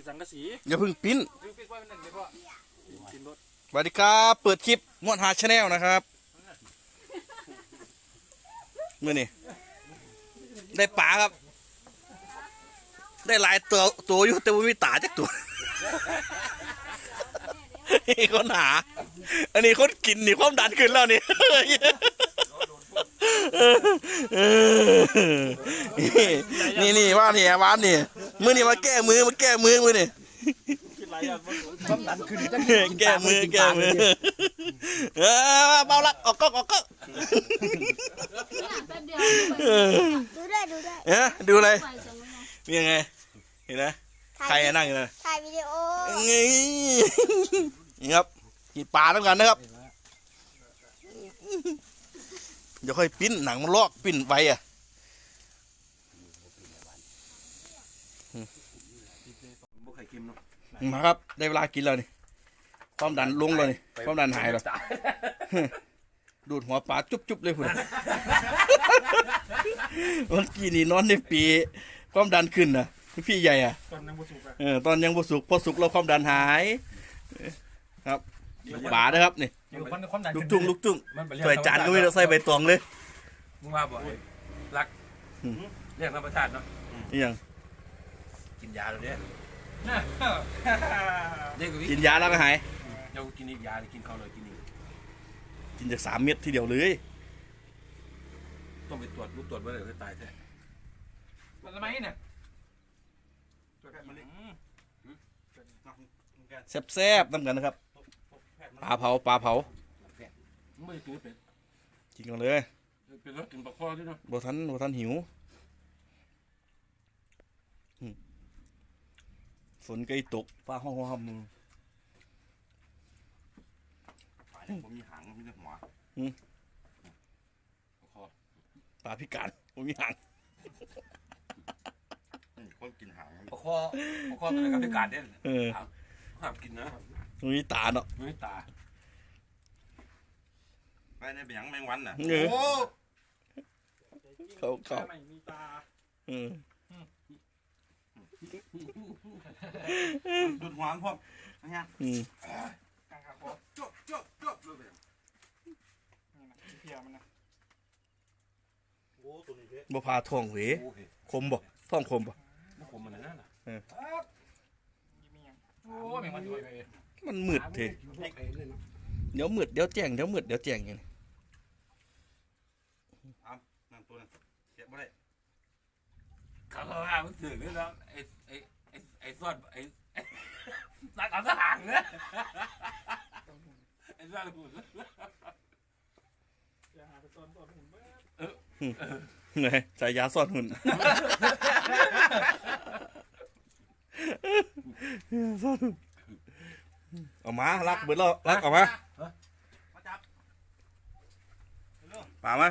ติดสังกะสีอย่าเพึ่งปิ้นปิ้งปิ้งไว้มันนั่นเดี๋ยวพ่อกินรถสวัสดีครับเปิดคลิปมวนหาชาแนลนะครับเมื่อนี่ได้ปลาครับ ได้หลายตัวตัวอยู่แต่ว่ามีตาจักตัวนี่คนหา อันนี้คนกินนี่ความดันขึ้นแล้วนี่นี่นี่ว่านี่ว่านี่ มือนี่มาแก้มือมาแก้มือมือนี่กินหลายอย่างมันความดันขึ้นจังแก้มือแก้มือเออเบาละออกกล้องออกกล้องแป๊บเดียวเออดูด้วยดูด้วยเอ๊ะดูเลยไปจังเลยนะนี่ยังไงเห็นไหมใครนั่งอยู่นะถ่ายวิดีโอนี่นี่ครับกินปลาต้องกันนะครับเดี๋ยวค่อยปิ้นหนังมันลอกปิ้นไวอะ บ่ไข่เค็มเนาะมาครับ ได้เวลากินแล้วนี่ความดันลงเลยนี่ความดันหายแล้วดูดหัวปลาจุ๊บๆเลยคุณวันกี้นี่นอนในปี ความดันขึ้นนะพี่ใหญ่อะตอนนั้นบุสุกอะเออตอนยังบ่สุกพอสุกแล้วความดันหาย ครับปลานะครับนี่อยู่คนความดันลูกจุ้งลูกจุ้งมันเป็นใส่จานก็ไม่ได้ใส่ใบตองเลยมึงว่าบ่รักเรื่องธรรมชาติเนาะนี่ยังกินยาแล้วเนี่ย เด็กกูกินยาแล้วก็หาย เดี๋ยวกินอีกยากินข้าวเลยกินอีกกินจากสามเม็ดทีเดียวเลย ต้องไปตรวจรู้ตรวจว่าเลยตายแท้มันทำไมเนี่ยแซ่บๆน้ำกันนะครับ ปลาเผาปลาเผามึงไม่ได้กินเป็ดกินกันเลย เป็นรถกินปลาข้อด้วยเนาะบ่ทันบ่ทันหิวอืมฝ นก็อีตกฟ้าห้องห้องมือผมมีหางมีแต่หัวปลาข้อปลาพิการบ่มีหางนี่คนกินหางปลาข้อปลาข้อตัวไหนก็พิการเด่นเออห้ามกินนะบ่มีตาเนาะไม่ตาไปในเป็นหยังแมงวันน่ะเออโอ้เขาเขาไม่มีตาเออ ดูดหัวมันพวกเนี่ยอืมกลางขาคอจบจบจบเลยนี่นะเพียมันนะโอ้ตัวนี้เพชรบ่พาท้องเหวโอ้ยคมบ่ท้องคมบ่มันคมมันนั่นน่ะยี่มียังโอ้ยแมงวันด้วยไปมันมืดเทเดี๋ยวมืดเดี๋ยวแจ้งเดี๋ยวมืดเดี๋ยวแจ้งอย่างนี้นั่นตัวนั้นเก็บบ่ได้ เขาเขาว่ามันสื่อเลยเนาะไอ้ไอ้ไอ้ไอ้ซอดไอ้ตัดเอาสหางเนี่ยไอ้ซอดหุ่นอย่าหาไปตอนตอนหุ่นเบ้ไงใส่ยาซ่อนหุ่นซ่อนหุ่นเอามาลักเบิดแล้วลักออกมามาจับป่ามา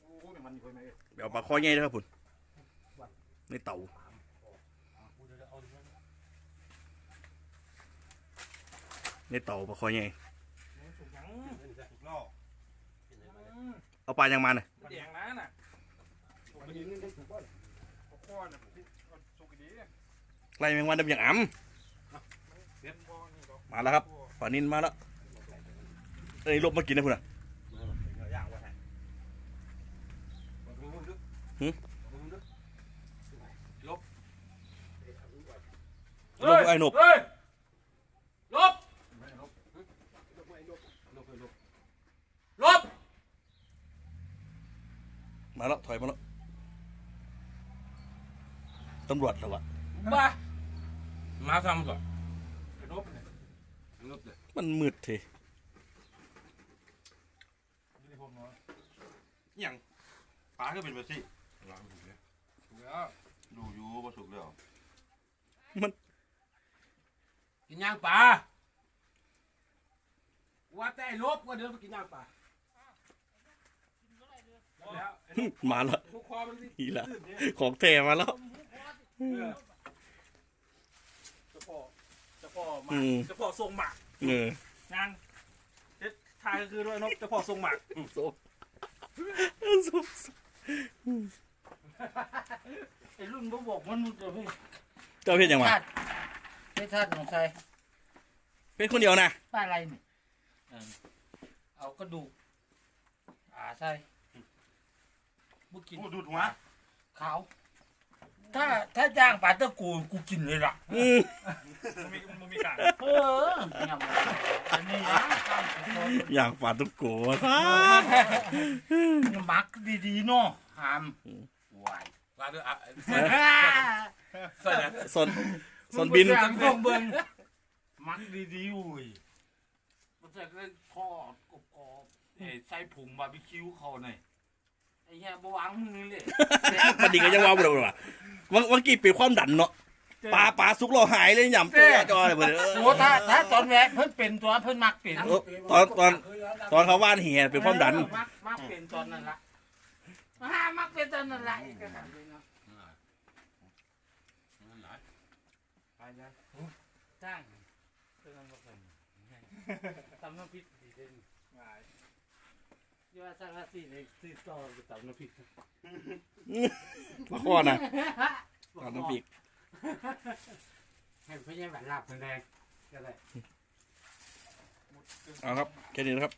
โอ้ยมันอยู่ไหนเดี๋ยวปลาคอใหญ่นะครับพุ่น ในเต่าในเต่าปลาคอใหญ่ถูกยังถูกล่อเอาปลายังมาน่ะมันแดงนะน่ะถูกมันยิงถูกบ้านข้อน่ะสุกดีไล่แมงวันได้เป็นอย่างอ่เสียนบ่นี่ดอกำมาแล้วครับปลานินมาแล้วเอ้ยลบมากินนะพุ่นอะย่างไว้ให้ ลบไอ้หนบเฮ้ยลบลบมาแล้วถอยมาแล้วตำรวจแล้ววะบ้ามาทำก่อนกระนบเนี่ยลบเลยมันมืดเทนี่ผมเนาะอิหยังปลาก็เป็นแบบนี้ล้างถูกแล้วถูกแล้วดูอยู่บ่สุ กแล้วกินย่างปลาว่าแต่ลบก็เดินไปกินย่างปลาแล้วมาแล้วทุกคอมันสิอีละของแท้มาแล้วเจ้าพ่อเจ้าพ่อมาอืม เจ้าพ่อทรงหมากเอองานเด็ดทายก็คือด้วยนกเจ้าพ่อทรงหมากโซ่โซ่ไอ้รุ่นบ่บอกมันมึงจะเฮ้ยเจ้าเพี้ยนยังมาชาติ เพชรทัดของใส่เป็นคนเดียวนะป้าอะไรนี่เออเอากระดูกอ่าใส่บุกินโอ้ดูดหัวขาว ถ้าถ้าจ้างปลาตะกูกูกินเลยล่ะอืมมันมีมันมีกลางเออเนี่ยมันอันนี้นะข้ามไปอย่างฝาตุกโกะซะคนมักดีๆเนาะหามวายว่าด้วยอะใส่ส่วน ส่วนบิน มึงต้องเบิ่งมักดีๆอุ้ยมันจะได้ทอดกรอบๆเอ้ยใส่ผงบาร์บีคิวเขาหน่อยไอ้เหี้ยบวางมือเลยมันดีก็ยังว่าบ่ได้ว่ะวังวังกี้เป็นความดันเนาะปลาปลาสุกเราหายเลยหย่ำตัวจอเลยเบิดเออโอ้ถ้าถ้าตอนแรกเพิ่นเป็นตัวเพิ่นมักเป็นเออตอนตอน ตอนเขาว่านเหียเป็นความดันเออมักมักเป็นตอนนั้นละอ่ามักเป็นตอนนั้นละอีกแล้วเลยเนาะจ้างเพิ่นบ่เป็นตำน้ำพริกดีเด่นยี่ว่าสักละสี่เลยซื้อต่อไปตำน้ำพริกปลาข้อนะตอนน้ำปีกให้เพื่อนหวานลาบเพิ่นแดงก็ได้เอาครับแค่นี้นะครับ